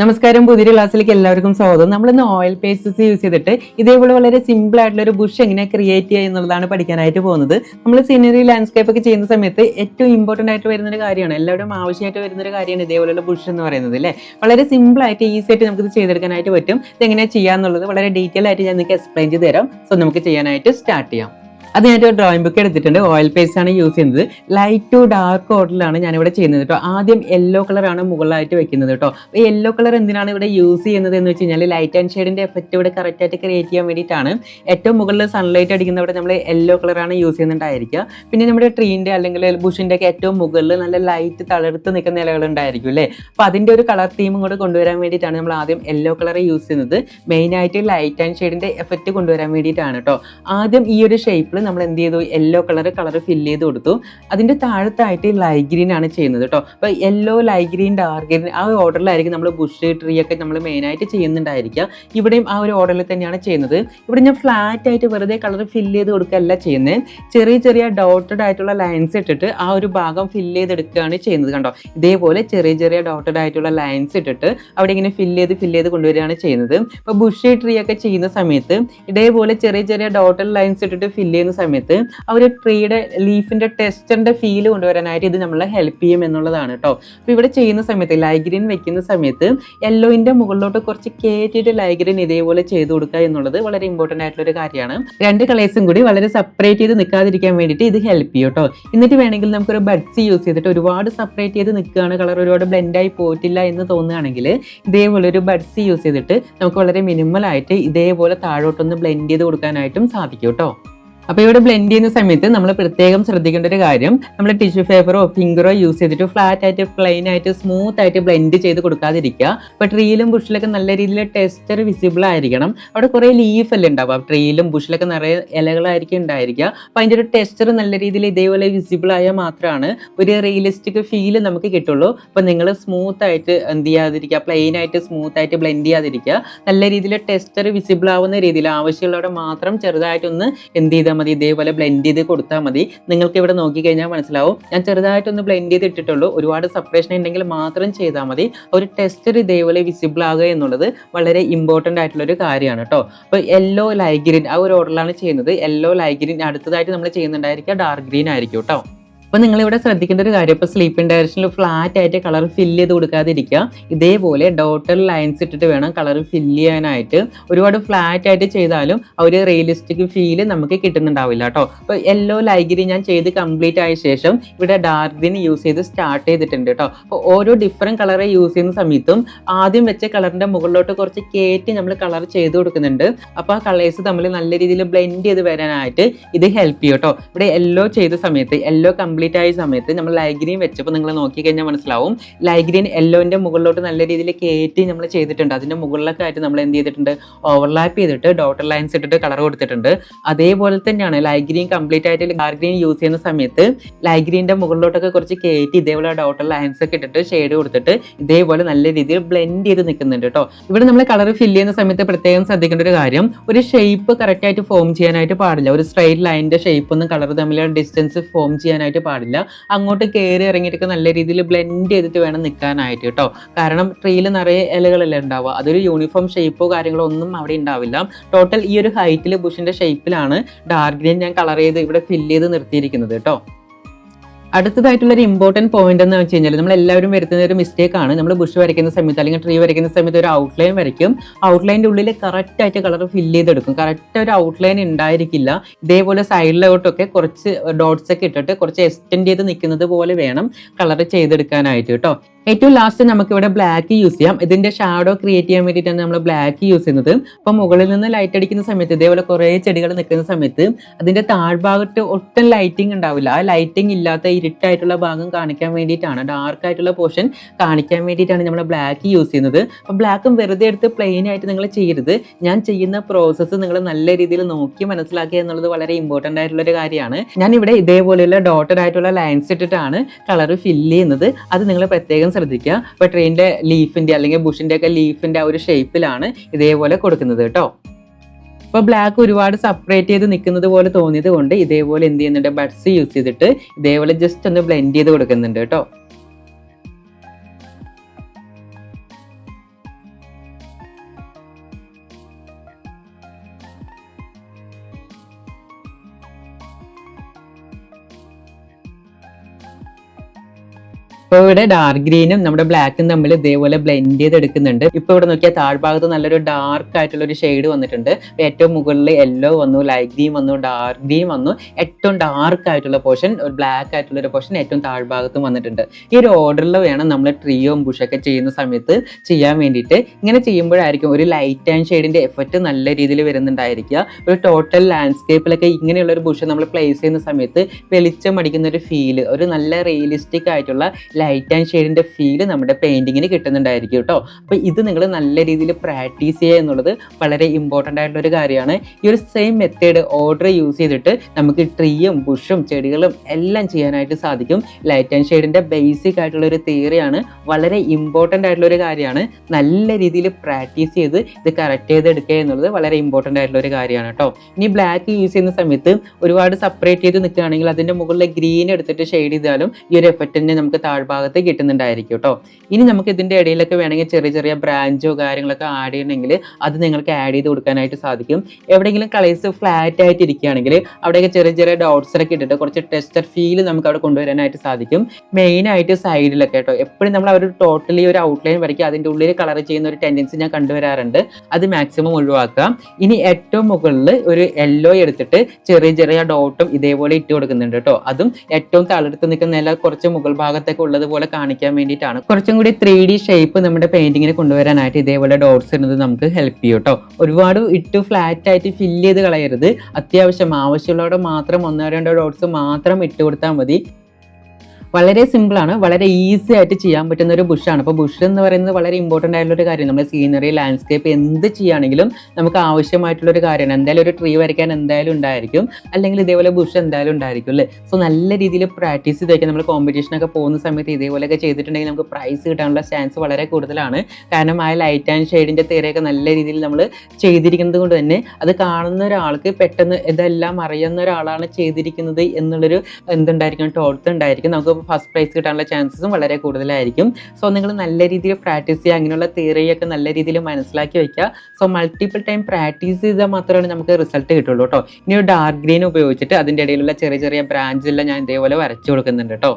നമസ്കാരം പുതിയ ക്ലാസ്സിലേക്ക് എല്ലാവർക്കും സ്വാഗതം. നമ്മൾ ഇന്ന് ഓയിൽ പേസ്റ്റസ് യൂസ് ചെയ്തിട്ട് ഇതേപോലെ വളരെ സിമ്പിൾ ആയിട്ടുള്ള ഒരു ബുഷ് എങ്ങനെ ക്രിയേറ്റ് ചെയ്യുക എന്നുള്ളതാണ് പഠിക്കാനായിട്ട് പോകുന്നത്. നമ്മൾ സീനറി ലാൻഡ്സ്കേപ്പ് ഒക്കെ ചെയ്യുന്ന സമയത്ത് ഏറ്റവും ഇമ്പോർട്ടന്റ് ആയിട്ട് വരുന്ന ഒരു കാര്യമാണ് എല്ലാവരും ആവശ്യമായിട്ട് വരുന്ന ഒരു കാര്യമാണ് ഇതേപോലെയുള്ള ബുഷ് എന്ന് പറയുന്നത് അല്ലേ? വളരെ സിമ്പിൾ ആയിട്ട് ഈസി ആയിട്ട് നമുക്ക് ഇത് ചെയ്തെടുക്കാനായിട്ട് പറ്റും. ഇത് എങ്ങനെ ചെയ്യാന്നുള്ളത് വളരെ ഡീറ്റെയിൽ ആയിട്ട് ഞാൻ നിങ്ങൾക്ക് എക്സ്പ്ലെയിൻ ചെയ്ത് തരാം. സോ നമുക്ക് ചെയ്യാനായിട്ട് സ്റ്റാർട്ട് ചെയ്യാം. അത് ഞാനൊരു ഡ്രോയിങ് ബുക്ക് എടുത്തിട്ടുണ്ട്. ഓയിൽ പേസ്റ്റ് ആണ് യൂസ് ചെയ്യുന്നത്. ലൈറ്റ് ടു ഡാർക്ക് ഓർഡറിലാണ് ഞാനിവിടെ ചെയ്യുന്നത് കേട്ടോ ആദ്യം യെല്ലോ കളറാണ് മുകളിലായിട്ട് വെക്കുന്നത് കേട്ടോ അപ്പോൾ യെല്ലോ കളർ എന്തിനാണ് ഇവിടെ യൂസ് ചെയ്യുന്നത് എന്ന് വെച്ച് കഴിഞ്ഞാൽ ലൈറ്റ് ആൻഡ് ഷെയ്ഡിന്റെ എഫക്റ്റ് ഇവിടെ കറക്റ്റായിട്ട് ക്രിയേറ്റ് ചെയ്യാൻ വേണ്ടിയിട്ടാണ്. ഏറ്റവും മുകളിൽ സൺലൈറ്റ് അടിക്കുന്നവിടെ നമ്മൾ യെല്ലോ കളറാണ് യൂസ് ചെയ്യുന്നുണ്ടായിരിക്കുക. പിന്നെ നമ്മുടെ ട്രീന്റെ അല്ലെങ്കിൽ ബുഷിന്റെ ഒക്കെ ഏറ്റവും മുകളിൽ നല്ല ലൈറ്റ് തളർത്ത് നിൽക്കുന്ന ഇലകൾ ഉണ്ടായിരിക്കും അല്ലേ? അപ്പോൾ അതിന്റെ ഒരു കളർ തീമും കൂടെ കൊണ്ടുവരാൻ വേണ്ടിയിട്ടാണ് നമ്മൾ ആദ്യം യെല്ലോ കളർ യൂസ് ചെയ്യുന്നത്. മെയിനായിട്ട് ലൈറ്റ് ആൻഡ് ഷെയ്ഡിന്റെ എഫക്റ്റ് കൊണ്ടുവരാൻ വേണ്ടിയിട്ടാണ് കേട്ടോ ആദ്യം ഈ ഒരു ഷേപ്പിൽ നമ്മൾ എന്ത് ചെയ്തു? യെല്ലോ കളർ കളർ ഫില്ല് ചെയ്ത് കൊടുത്തു. അതിന്റെ താഴത്തായിട്ട് ലൈറ്റ് ഗ്രീൻ ആണ് ചെയ്യുന്നത് കേട്ടോ അപ്പോൾ yellow light green dark green ആ ഒരു ഓർഡറിലായിരിക്കും നമ്മൾ ബുഷ് ട്രീ ഒക്കെ നമ്മൾ മെയിനായിട്ട് ചെയ്യുന്നുണ്ടായിരിക്കുക. ഇവിടെയും ആ ഒരു ഓർഡറിൽ തന്നെയാണ് ചെയ്യുന്നത്. ഇവിടെ ഞാൻ ഫ്ലാറ്റ് ആയിട്ട് വെറുതെ കളർ ഫില്ല് ചെയ്ത് കൊടുക്കുകയല്ല ചെയ്യുന്നത്. ചെറിയ ചെറിയ ഡോട്ടഡ് ആയിട്ടുള്ള ലൈൻസ് ഇട്ടിട്ട് ആ ഒരു ഭാഗം ഫില്ല് ചെയ്തെടുക്കുകയാണ് ചെയ്യുന്നത് കണ്ടോ? ഇതേപോലെ ചെറിയ ചെറിയ ഡോട്ടഡ് ആയിട്ടുള്ള ലൈൻസ് ഇട്ടിട്ട് അവിടെ ഇങ്ങനെ ഫില്ല് ചെയ്ത് ഫില്ല് ചെയ്ത് കൊണ്ടുവരികയാണ് ചെയ്യുന്നത്. ഇപ്പോൾ ബുഷ് ട്രീ ഒക്കെ ചെയ്യുന്ന സമയത്ത് ഇതേപോലെ ചെറിയ ചെറിയ ഡോട്ടഡ് ലൈൻസ് ഇട്ടിട്ട് ഫില്ല് ചെയ്യുന്ന സമയത്ത് ആ ഒരു ട്രീയുടെ ലീഫിന്റെ ടെക്സ്ചറിന്റെ ഫീൽ കൊണ്ടുവരാനായിട്ട് ഇത് നമ്മളെ ഹെൽപ്പ് ചെയ്യും എന്നുള്ളതാണ് കേട്ടോ അപ്പോൾ ഇവിടെ ചെയ്യുന്ന സമയത്ത് ലൈഗ്രീൻ വെക്കുന്ന സമയത്ത് യെല്ലോയിന്റെ മുകളിലോട്ട് കുറച്ച് കയറ്റിയിട്ട് ലൈഗ്രീൻ ഇതേപോലെ ചെയ്ത് കൊടുക്കുക എന്നുള്ളത് വളരെ ഇമ്പോർട്ടന്റ് ആയിട്ടുള്ള ഒരു കാര്യമാണ്. രണ്ട് കളേഴ്സും കൂടി വളരെ സെപ്പറേറ്റ് ചെയ്ത് നിൽക്കാതിരിക്കാൻ വേണ്ടിയിട്ട് ഇത് ഹെൽപ്പ് ചെയ്യും കേട്ടോ എന്നിട്ട് വേണമെങ്കിൽ നമുക്കൊരു ബഡ്സ് യൂസ് ചെയ്തിട്ട് ഒരുപാട് സെപ്പറേറ്റ് ചെയ്ത് നിൽക്കുകയാണ് കളർ ഒരുപാട് ബ്ലെൻഡായി പോയിട്ടില്ല എന്ന് തോന്നുകയാണെങ്കിൽ ഇതേപോലെ ഒരു ബഡ്സ് യൂസ് ചെയ്തിട്ട് നമുക്ക് വളരെ മിനിമൽ ആയിട്ട് ഇതേപോലെ താഴോട്ടൊന്ന് ബ്ലെൻഡ് ചെയ്ത് കൊടുക്കാനായിട്ടും സാധിക്കും കേട്ടോ അപ്പോൾ ഇവിടെ ബ്ലെൻഡ് ചെയ്യുന്ന സമയത്ത് നമ്മൾ പ്രത്യേകം ശ്രദ്ധിക്കേണ്ട ഒരു കാര്യം നമ്മൾ ടിഷ്യൂ പേപ്പറോ ഫിംഗറോ യൂസ് ചെയ്തിട്ട് ഫ്ലാറ്റ് ആയിട്ട് പ്ലെയിൻ ആയിട്ട് സ്മൂത്ത് ആയിട്ട് ബ്ലെൻഡ് ചെയ്ത് കൊടുക്കാതിരിക്കുക. അപ്പോൾ ട്രീയിലും ബുഷിലൊക്കെ നല്ല രീതിയിൽ ടെക്സ്ചർ വിസിബിൾ ആയിരിക്കണം. അവിടെ കുറേ ലീഫ് അല്ലേ ഉണ്ടാവുക? ട്രീയിലും ബുഷിലൊക്കെ നിറയെ ഇലകളായിരിക്കും ഉണ്ടായിരിക്കുക. അപ്പോൾ അതിന്റെ ഒരു ടെക്സ്ചർ നല്ല രീതിയിൽ ഇതേപോലെ വിസിബിൾ ആയാൽ മാത്രമാണ് ഒരു റിയലിസ്റ്റിക് ഫീൽ നമുക്ക് കിട്ടുള്ളൂ. അപ്പോൾ നിങ്ങൾ സ്മൂത്ത് ആയിട്ട് എന്ത് ചെയ്യാതിരിക്കുക? പ്ലെയിൻ ആയിട്ട് സ്മൂത്ത് ആയിട്ട് ബ്ലെൻഡ് ചെയ്യാതിരിക്കുക. നല്ല രീതിയിൽ ടെക്സ്ചർ വിസിബിൾ ആവുന്ന രീതിയിൽ ആവശ്യമുള്ളവിടെ മാത്രം ചെറുതായിട്ടൊന്ന് എന്ത് ചെയ്താൽ മതി ഇതേപോലെ ബ്ലെൻഡ് ചെയ്ത് കൊടുത്താൽ മതി. നിങ്ങൾക്ക് ഇവിടെ നോക്കിക്കഴിഞ്ഞാൽ മനസ്സിലാവും. ഞാൻ ചെറുതായിട്ടൊന്ന് ബ്ലെൻഡ് ചെയ്ത് ഇട്ടിട്ടുള്ളൂ. ഒരുപാട് സെപ്പറേഷൻ ഉണ്ടെങ്കിൽ മാത്രം ചെയ്താൽ മതി. ഒരു ടെസ്റ്റർ ഇതേപോലെ വിസിബിൾ ആകുക എന്നുള്ളത് വളരെ ഇമ്പോർട്ടന്റ് ആയിട്ടുള്ള ഒരു കാര്യമാണ് കേട്ടോ അപ്പോൾ യെല്ലോ ലൈഗ്രീൻ ഗ്രീൻ ആ ഒരു ഓർഡറിലാണ് ചെയ്യുന്നത്. യെല്ലോ ലൈഗ്രീൻ ഗ്രീൻ അടുത്തതായിട്ട് നമ്മൾ ചെയ്യുന്നുണ്ടായിരിക്കുക ഡാർക്ക് ഗ്രീൻ ആയിരിക്കും കേട്ടോ അപ്പോൾ നിങ്ങൾ ഇവിടെ ശ്രദ്ധിക്കേണ്ട ഒരു കാര്യം ഇപ്പോൾ സ്ലീപ്പിംഗ് ഡയറക്ഷനിൽ ഫ്ലാറ്റ് ആയിട്ട് കളർ ഫില്ല് ചെയ്ത് കൊടുക്കാതിരിക്കുക. ഇതേപോലെ ഡോട്ടർ ലൈൻസ് ഇട്ടിട്ട് വേണം കളർ ഫില്ല് ചെയ്യാനായിട്ട്. ഒരുപാട് ഫ്ലാറ്റ് ആയിട്ട് ചെയ്താലും ആ ഒരു റിയലിസ്റ്റിക് ഫീൽ നമുക്ക് കിട്ടുന്നുണ്ടാവില്ല കേട്ടോ അപ്പോൾ യെല്ലോ ലൈഗിരി ഞാൻ ചെയ്ത് കംപ്ലീറ്റ് ആയ ശേഷം ഇവിടെ ഡാർക്ക് ഗ്രീൻ യൂസ് ചെയ്ത് സ്റ്റാർട്ട് ചെയ്തിട്ടുണ്ട് കേട്ടോ അപ്പോൾ ഓരോ ഡിഫറെന്റ് കളറെ യൂസ് ചെയ്യുന്ന സമയത്തും ആദ്യം വെച്ച കളറിന്റെ മുകളിലോട്ട് കുറച്ച് കയറ്റി നമ്മൾ കളർ ചെയ്ത് കൊടുക്കുന്നുണ്ട്. അപ്പോൾ ആ കളേഴ്സ് തമ്മിൽ നല്ല രീതിയിൽ ബ്ലെൻഡ് ചെയ്ത് വരാനായിട്ട് ഇത് ഹെൽപ്പ് ചെയ്യും കേട്ടോ ഇവിടെ യെല്ലോ ചെയ്ത സമയത്ത് യെല്ലോ കംപ്ലീറ്റ് ആയ സമയത്ത് നമ്മൾ ലൈഗ്രീൻ വെച്ചപ്പോൾ നിങ്ങൾ നോക്കി കഴിഞ്ഞാൽ മനസ്സിലാവും. ലൈഗ്രീൻ യെല്ലോന്റെ മുകളിലോട്ട് നല്ല രീതിയിൽ കയറ്റി നമ്മൾ ചെയ്തിട്ടുണ്ട്. അതിന്റെ മുകളിലൊക്കെ ആയിട്ട് നമ്മൾ എന്ത് ചെയ്തിട്ടുണ്ട്? ഓവർലാപ്പ് ചെയ്തിട്ട് ഡോട്ടർ ലൈൻസ് ഇട്ടിട്ട് കളർ കൊടുത്തിട്ടുണ്ട്. അതേപോലെ തന്നെയാണ് ലൈഗ്രീൻ കംപ്ലീറ്റ് ആയിട്ട് ഡാർക്ക് ഗ്രീൻ യൂസ് ചെയ്യുന്ന സമയത്ത് ലൈഗ്രീന്റെ മുകളിലോട്ടൊക്കെ കുറച്ച് കയറ്റി ഇതേപോലെ ഡോട്ടർ ലൈൻസ് ഒക്കെ ഇട്ടിട്ട് ഷെയ്ഡ് കൊടുത്തിട്ട് ഇതേപോലെ നല്ല രീതിയിൽ ബ്ലെൻഡ് ചെയ്ത് നിൽക്കുന്നുണ്ട് കേട്ടോ. ഇവിടെ നമ്മൾ കളർ ഫില്ല് ചെയ്യുന്ന സമയത്ത് പ്രത്യേകം ശ്രദ്ധിക്കേണ്ട ഒരു കാര്യം ഒരു ഷേപ്പ് കറക്റ്റായിട്ട് ഫോം ചെയ്യാനായിട്ട് പാടില്ല. ഒരു സ്ട്രൈറ്റ് ലൈനിന്റെ ഷേപ്പ് ഒന്നും കളർ തമ്മിലുള്ള ഡിസ്റ്റൻസ് ഫോം ചെയ്യാനായിട്ട് പാടില്ല. അങ്ങോട്ട് കയറി ഇറങ്ങിയിട്ട് നല്ല രീതിയിൽ ബ്ലെൻഡ് ചെയ്തിട്ട് വേണം നിൽക്കാനായിട്ട് കേട്ടോ. കാരണം ട്രീയിൽ നിറയെ ഇലകളല്ലേ ഉണ്ടാവുക. അതൊരു യൂണിഫോം ഷേപ്പോ കാര്യങ്ങളോ ഒന്നും അവിടെ ഉണ്ടാവില്ല. ടോട്ടൽ ഈ ഒരു ഹൈറ്റിൽ ബുഷിന്റെ ഷേപ്പിലാണ് ഡാർക്ക് ഗ്രീൻ ഞാൻ കളർ ചെയ്ത് ഇവിടെ ഫില്ല് ചെയ്ത് നിർത്തിയിരിക്കുന്നത് കേട്ടോ. അടുത്തതായിട്ടുള്ള ഒരു ഇമ്പോർട്ടന്റ് പോയിന്റ് എന്ന് വെച്ച് കഴിഞ്ഞാൽ നമ്മൾ എല്ലാവരും വരുത്തുന്ന ഒരു മിസ്റ്റേക്ക് ആണ്. നമ്മൾ ബുഷ് വരയ്ക്കുന്ന സമയത്ത് അല്ലെങ്കിൽ ട്രീ വരയ്ക്കുന്ന സമയത്ത് ഒരു ഔട്ട്ലൈൻ വരയ്ക്കും. ഔട്ട്ലൈന്റെ ഉള്ളിൽ കറക്റ്റായിട്ട് കളർ ഫില്ല് ചെയ്തെടുക്കും. കറക്റ്റ് ഒരു ഔട്ട്ലൈൻ ഉണ്ടായിരിക്കില്ല ഇതേപോലെ സൈഡിലോട്ടൊക്കെ കുറച്ച് ഡോട്ട്സ് ഒക്കെ ഇട്ടിട്ട് കുറച്ച് എക്സ്റ്റെൻഡ് ചെയ്ത് നിൽക്കുന്നത് പോലെ വേണം കളർ ചെയ്തെടുക്കാനായിട്ട് കേട്ടോ ഏറ്റവും ലാസ്റ്റ് നമുക്ക് ഇവിടെ ബ്ലാക്ക് യൂസ് ചെയ്യാം. ഇതിന്റെ ഷാഡോ ക്രിയേറ്റ് ചെയ്യാൻ വേണ്ടിയിട്ടാണ് നമ്മൾ ബ്ലാക്ക് യൂസ് ചെയ്യുന്നത്. അപ്പോൾ മുകളിൽ നിന്ന് ലൈറ്റ് അടിക്കുന്ന സമയത്ത് ഇതേപോലെ കുറേ ചെടികൾ നിൽക്കുന്ന സമയത്ത് അതിന്റെ താഴ്ഭാഗത്ത് ഒട്ടും ലൈറ്റിംഗ് ഉണ്ടാവില്ല. ആ ലൈറ്റിംഗ് ഇല്ലാത്ത ഇരുട്ടായിട്ടുള്ള ഭാഗം കാണിക്കാൻ വേണ്ടിയിട്ടാണ്. ഡാർക്ക് ആയിട്ടുള്ള പോർഷൻ കാണിക്കാൻ വേണ്ടിയിട്ടാണ് നമ്മൾ ബ്ലാക്ക് യൂസ് ചെയ്യുന്നത്. അപ്പോൾ ബ്ലാക്കും വെറുതെ എടുത്ത് പ്ലെയിൻ ആയിട്ട് നിങ്ങൾ ചെയ്യരുത്. ഞാൻ ചെയ്യുന്ന പ്രോസസ്സ് നിങ്ങൾ നല്ല രീതിയിൽ നോക്കി മനസ്സിലാക്കുക എന്നുള്ളത് വളരെ ഇമ്പോർട്ടന്റ് ആയിട്ടുള്ള ഒരു കാര്യമാണ്. ഞാൻ ഇവിടെ ഇതേപോലെയുള്ള ഡോട്ടഡ് ആയിട്ടുള്ള ലൈൻസ് ഇട്ടിട്ടാണ് കളർ ഫില്ല് ചെയ്യുന്നത്. അത് നിങ്ങൾ പ്രത്യേകം ശ്രദ്ധിക്കുക. അപ്പോൾ ട്രെയിനിന്റെ ലീഫിന്റെ അല്ലെങ്കിൽ ബുഷിന്റെ ഒക്കെ ലീഫിന്റെ ആ ഒരു ഷേപ്പിലാണ് ഇതേപോലെ കൊടുക്കുന്നത് കേട്ടോ. അപ്പോൾ ബ്ലാക്ക് ഒരുപാട് സെപ്പറേറ്റ് ചെയ്ത് നിൽക്കുന്നത് പോലെ തോന്നിയത് കൊണ്ട് ഇതേപോലെ എന്ത് ചെയ്യുന്നുണ്ട് ബഡ്സ് യൂസ് ചെയ്തിട്ട് ഇതേപോലെ ജസ്റ്റ് ഒന്ന് ബ്ലെൻഡ് ചെയ്ത് കൊടുക്കുന്നുണ്ട് കേട്ടോ. ഇപ്പൊ ഇവിടെ ഡാർക്ക് ഗ്രീനും നമ്മുടെ ബ്ലാക്കും തമ്മിൽ ഇതേപോലെ ബ്ലെൻഡ് ചെയ്ത് എടുക്കുന്നുണ്ട് ഇപ്പൊ ഇവിടെ നോക്കിയാൽ താഴ്ഭാഗത്ത് നല്ലൊരു ഡാർക്ക് ആയിട്ടുള്ള ഒരു ഷെയ്ഡ് വന്നിട്ടുണ്ട്. ഏറ്റവും മുകളിൽ യെല്ലോ വന്നു ലൈറ്റ് ഗ്രീൻ വന്നു ഡാർക്ക് ഗ്രീൻ വന്നു. ഏറ്റവും ഡാർക്ക് ആയിട്ടുള്ള പോർഷൻ ഒരു ബ്ലാക്ക് ആയിട്ടുള്ള ഒരു പോർഷൻ ഏറ്റവും താഴ്ഭാഗത്തും വന്നിട്ടുണ്ട്. ഈ ഒരു ഓർഡറിൽ വേണം നമ്മൾ ട്രീയും ബുഷൊക്കെ ചെയ്യുന്ന സമയത്ത് ചെയ്യാൻ വേണ്ടിയിട്ട്. ഇങ്ങനെ ചെയ്യുമ്പോഴായിരിക്കും ഒരു ലൈറ്റ് ആൻഡ് ഷെയ്ഡിന്റെ എഫക്റ്റ് നല്ല രീതിയിൽ വരുന്നുണ്ടായിരിക്കുക. ഒരു ടോട്ടൽ ലാൻഡ്സ്കേപ്പിലൊക്കെ ഇങ്ങനെയുള്ള ഒരു ബുഷ് നമ്മൾ പ്ലേസ് ചെയ്യുന്ന സമയത്ത് വെളിച്ചം അടിക്കുന്ന ഒരു ഫീൽ ഒരു നല്ല റിയലിസ്റ്റിക് ആയിട്ടുള്ള ലൈറ്റ് ആൻഡ് ഷെയ്ഡിന്റെ ഫീൽ നമ്മുടെ പെയിന്റിങ്ങിന് കിട്ടുന്നുണ്ടായിരിക്കും കേട്ടോ. അപ്പോൾ ഇത് നിങ്ങൾ നല്ല രീതിയിൽ പ്രാക്ടീസ് ചെയ്യുക എന്നുള്ളത് വളരെ ഇമ്പോർട്ടന്റ് ആയിട്ടുള്ള ഒരു കാര്യമാണ്. ഈ ഒരു സെയിം മെത്തേഡ് ഓർഡർ യൂസ് ചെയ്തിട്ട് നമുക്ക് ട്രീയും ബുഷും ചെടികളും എല്ലാം ചെയ്യാനായിട്ട് സാധിക്കും. ലൈറ്റ് ആൻഡ് ഷെയ്ഡിന്റെ ബേസിക് ആയിട്ടുള്ള ഒരു തിയറിയാണ് വളരെ ഇമ്പോർട്ടന്റ് ആയിട്ടുള്ള ഒരു കാര്യമാണ്. നല്ല രീതിയിൽ പ്രാക്ടീസ് ചെയ്ത് ഇത് കറക്റ്റ് ചെയ്ത് എടുക്കുക എന്നുള്ളത് വളരെ ഇമ്പോർട്ടന്റ് ആയിട്ടുള്ള ഒരു കാര്യമാണ് കേട്ടോ. ഇനി ബ്ലാക്ക് യൂസ് ചെയ്യുന്ന സമയത്ത് ഒരുപാട് സെപ്പറേറ്റ് ചെയ്ത് നിൽക്കുകയാണെങ്കിൽ അതിന്റെ മുകളിൽ ഗ്രീൻ എടുത്തിട്ട് ഷെയ്ഡ് ചെയ്താലും ഈ ഒരു എഫക്റ്റ് നമുക്ക് താഴ്ഭാഗത്ത് കിട്ടുന്നുണ്ടായിരിക്കും കേട്ടോ ഇനി നമുക്ക് ഇതിന്റെ ഇടയിലൊക്കെ വേണമെങ്കിൽ ചെറിയ ചെറിയ ബ്രാഞ്ചോ കാര്യങ്ങളൊക്കെ ആഡ് ചെയ്യണമെങ്കിൽ അത് നിങ്ങൾക്ക് ആഡ് ചെയ്ത് കൊടുക്കാനായിട്ട് സാധിക്കും. എവിടെയെങ്കിലും കളേഴ്സ് ഫ്ലാറ്റ് ആയിട്ട് ഇരിക്കുകയാണെങ്കിൽ അവിടെയൊക്കെ ചെറിയ ചെറിയ ഡോട്ട്സ് ഒക്കെ ഇട്ടിട്ട് കുറച്ച് ടെസ്റ്റർ ഫീൽ നമുക്ക് അവിടെ കൊണ്ടുവരാനായിട്ട് സാധിക്കും. മെയിനായിട്ട് സൈഡിലൊക്കെ കേട്ടോ എപ്പോഴും നമ്മൾ അവർ ടോട്ടലി ഒരു ഔട്ട്ലൈൻ വരയ്ക്കുക അതിന്റെ ഉള്ളിൽ കളർ ചെയ്യുന്ന ഒരു ടെൻഡൻസി ഞാൻ കണ്ടുവരാറുണ്ട്. അത് മാക്സിമം ഒഴിവാക്കാം ഇനി ഏറ്റവും മുകളിൽ ഒരു യെല്ലോ എടുത്തിട്ട് ചെറിയ ചെറിയ ഡോട്ടും ഇതേപോലെ ഇട്ട് കൊടുക്കുന്നുണ്ട് കേട്ടോ അതും ഏറ്റവും തളർത്ത് നിൽക്കുന്ന നില കുറച്ച് മുകൾ ഭാഗത്തൊക്കെ ഉള്ളതുപോലെ കാണിക്കാൻ വേണ്ടിയിട്ടാണ്. കുറച്ചും കൂടി ത്രീ ഡി ഷേപ്പ് നമ്മുടെ പെയിന്റിങ്ങിന് കൊണ്ടുവരാനായിട്ട് ഇതേപോലെ ഡോട്ട്സ് ഇടുന്നത് നമുക്ക് ഹെൽപ്പ് ചെയ്യും കേട്ടോ ഒരുപാട് ഇട്ട് ഫ്ലാറ്റ് ആയിട്ട് ഫില്ല് ചെയ്ത് കളയരുത്. അത്യാവശ്യം ആവശ്യമുള്ളവിടെ മാത്രം ഒന്നോ രണ്ടോ ഡോട്ട്സ് മാത്രം ഇട്ട് കൊടുത്താൽ മതി. വളരെ സിമ്പിളാണ് വളരെ ഈസി ആയിട്ട് ചെയ്യാൻ പറ്റുന്ന ഒരു ബുഷാണ് അപ്പോൾ ബുഷ് എന്ന് പറയുന്നത് വളരെ ഇമ്പോർട്ടന്റ് ആയിട്ടുള്ള ഒരു കാര്യം നമ്മുടെ സീനറി ലാൻഡ്സ്കേപ്പ് എന്ത് ചെയ്യുകയാണെങ്കിലും നമുക്ക് ആവശ്യമായിട്ടുള്ള ഒരു കാര്യമാണ്. എന്തായാലും ഒരു ട്രീ വരയ്ക്കാൻ എന്തായാലും ഉണ്ടായിരിക്കും. അല്ലെങ്കിൽ ഇതേപോലെ ബുഷ് എന്തായാലും ഉണ്ടായിരിക്കും അല്ലേ? സോ നല്ല രീതിയിൽ പ്രാക്ടീസ് ചെയ്ത് വയ്ക്കാൻ നമ്മൾ കോമ്പറ്റീഷനൊക്കെ പോകുന്ന സമയത്ത് ഇതേപോലെയൊക്കെ ചെയ്തിട്ടുണ്ടെങ്കിൽ നമുക്ക് പ്രൈസ് കിട്ടാനുള്ള ചാൻസ് വളരെ കൂടുതലാണ്. കാരണം ആ ലൈറ്റ് ആൻഡ് ഷെയ്ഡിന്റെ തീരെയൊക്കെ നല്ല രീതിയിൽ നമ്മൾ ചെയ്തിരിക്കുന്നത് കൊണ്ട് തന്നെ അത് കാണുന്ന ഒരാൾക്ക് പെട്ടെന്ന് ഇതെല്ലാം അറിയുന്ന ഒരാളാണ് ചെയ്തിരിക്കുന്നത് എന്നുള്ളൊരു എന്തുണ്ടായിരിക്കും ടോർത്ത് ഉണ്ടായിരിക്കും. നമുക്ക് ഫസ്റ്റ് പ്രൈസ് കിട്ടാനുള്ള ചാൻസസും വളരെ കൂടുതലായിരിക്കും. സോ നിങ്ങൾ നല്ല രീതിയിൽ പ്രാക്ടീസ് ചെയ്യുക അങ്ങനെയുള്ള തിയറിയൊക്കെ നല്ല രീതിയിൽ മനസ്സിലാക്കി വെക്കുക. സോ മൾട്ടിപ്പിൾ ടൈം പ്രാക്ടീസ് ചെയ്താൽ മാത്രമാണ് നമുക്ക് റിസൾട്ട് കിട്ടുള്ളൂ കേട്ടോ ഇനി ഒരു ഡാർക്ക് ഗ്രീൻ ഉപയോഗിച്ചിട്ട് അതിന്റെ ഇടയിലുള്ള ചെറിയ ചെറിയ ബ്രാഞ്ചെല്ലാം ഞാൻ ഇതേപോലെ വരച്ചു കൊടുക്കുന്നുണ്ട് കേട്ടോ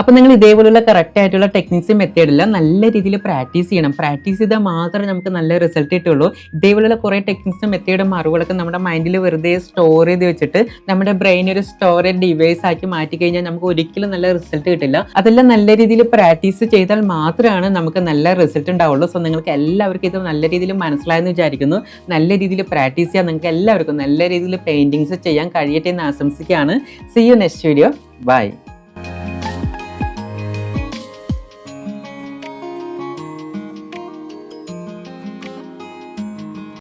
അപ്പോൾ നിങ്ങൾ ഇതേപോലുള്ള കറക്റ്റ് ആയിട്ടുള്ള ടെക്നിക്സ് മെത്തേഡെല്ലാം നല്ല രീതിയിൽ പ്രാക്ടീസ് ചെയ്യണം. പ്രാക്ടീസ് ചെയ്താൽ മാത്രമേ നമുക്ക് നല്ല റിസൾട്ട് കിട്ടുള്ളൂ. ഇതേപോലുള്ള കുറേ ടെക്നിക്സും മെത്തേഡും അറിവുകളൊക്കെ നമ്മുടെ മൈൻഡിൽ വെറുതെ സ്റ്റോർ ചെയ്ത് വെച്ചിട്ട് നമ്മുടെ ബ്രെയിൻ ഒരു സ്റ്റോറേജ് ഡിവൈസ് ആക്കി മാറ്റി കഴിഞ്ഞാൽ നമുക്ക് ഒരിക്കലും നല്ല റിസൾട്ട് കിട്ടില്ല. അതെല്ലാം നല്ല രീതിയിൽ പ്രാക്ടീസ് ചെയ്താൽ മാത്രമാണ് നമുക്ക് നല്ല റിസൾട്ട് ഉണ്ടാവുള്ളൂ. സോ നിങ്ങൾക്ക് എല്ലാവർക്കും ഇത് നല്ല രീതിയിൽ മനസ്സിലായെന്ന് വിചാരിക്കുന്നു. നല്ല രീതിയിൽ പ്രാക്ടീസ് ചെയ്യാൻ നിങ്ങൾക്ക് എല്ലാവർക്കും നല്ല രീതിയിൽ പെയിന്റിങ്സ് ചെയ്യാൻ കഴിയട്ടെ എന്ന് ആശംസിക്കുകയാണ്. See you next video bye